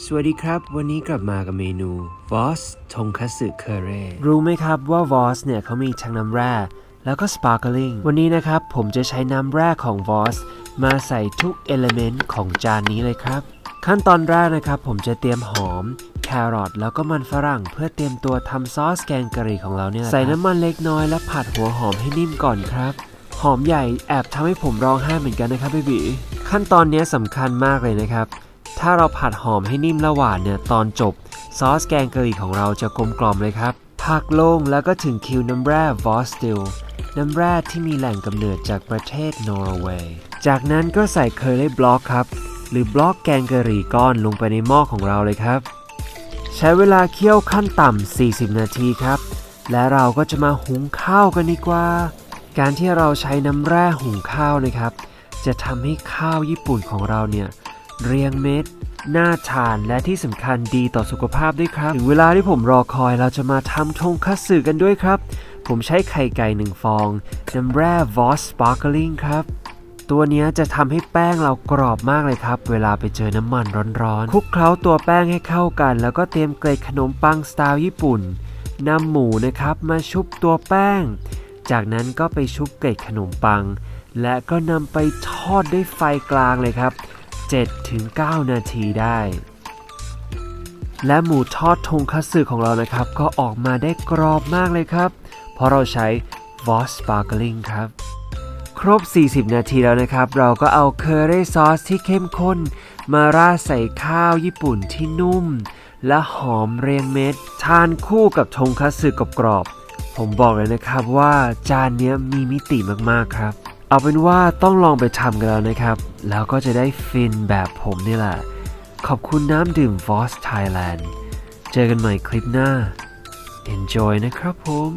สวัสดีครับ วันนี้กลับมากับเมนู v o s ทงคัตสึเคเรรู้ไหมครับว่า v o s เนี่ยเขามีทั้งน้ำแร่แล้วก็ Sparkling วันนี้นะครับ ผมจะใช้น้ำแร่ของ v o s มาใส่ทุกเอลเมนต์ของจานนี้เลยครับ ขั้นตอนแรกนะครับ ผมจะเตรียมหอมแครอทแล้วก็มันฝรั่ง เพื่อเตรียมตัวทำซอสแกงกะหรี่ของเราเนี่ยใส่น้ำมันเล็กน้อยและผัดหัวหอมให้นิ่มก่อนครับหอมใหญ่แอบทำให้ผมร้องไห้เหมือนกันนะครับเบบีขั้นตอนนี้สำคัญมากเลยนะครับ ถ้าเราผัดหอมให้นิ่มและหวานเนี่ยตอนจบ ซอสแกงกะหรี่ของเราจะกลมกล่อมเลยครับ ผักลงแล้วก็ถึงคิวน้ำแร่วอสติลน้ำแร่ที่มีแหล่งกำเนิดจากประเทศนอร์เวย์ จากนั้นก็ใส่เคอรี่บล็อกครับ หรือบล็อกแกงกะหรี่ก้อนลงไปในหม้อของเราเลยครับ ใช้เวลาเคี่ยวขั้นต่ำ 40 นาทีครับ และเราก็จะมาหุงข้าวกันดีกว่า การที่เราใช้น้ำแร่หุงข้าวนะครับ จะทำให้ข้าวญี่ปุ่นของเราเนี่ย เรียงเม็ดน่าทานและที่สำคัญดีต่อสุขภาพด้วยครับ ถึงเวลาที่ผมรอคอยเราจะมาทำทงคัตสึกันด้วยครับ ผมใช้ไข่ไก่หนึ่งฟอง น้ำแร่ Voss Sparkling ครับ ตัวนี้จะทำให้แป้งเรากรอบมากเลยครับ เวลาไปเจอน้ำมันร้อนๆคลุกเคล้าตัวแป้งให้เข้ากัน แล้วก็เตรียมเกล็ดขนมปังสไตล์ญี่ปุ่นนำหมูนะครับมาชุบตัวแป้ง จากนั้นก็ไปชุบเกล็ดขนมปัง และก็นำไปทอดด้วยไฟกลางเลยครับ 7-9 นาทีได้ และหมูทอดทงคัตสึของเรานะครับ ก็ออกมาได้กรอบมากเลยครับ เพราะเราใช้ Voss Sparkling ครับ ครบ 40 นาทีแล้วนะครับ เราก็เอาเคอรี่ซอสที่เข้มข้น มาราดใส่ข้าวญี่ปุ่นที่นุ่ม และหอมเรียงเม็ด ทานคู่กับทงคัตสึกรอบผมบอกเลยนะครับว่าจานนี้มีมิติมากๆครับ เอาเป็นว่าต้องลองไปทำกันแล้วนะครับ แล้วก็จะได้ฟินแบบผมนี่แหละ ขอบคุณน้ำดื่ม Voss Thailand เจอกันใหม่คลิปหน้า Enjoy นะครับผม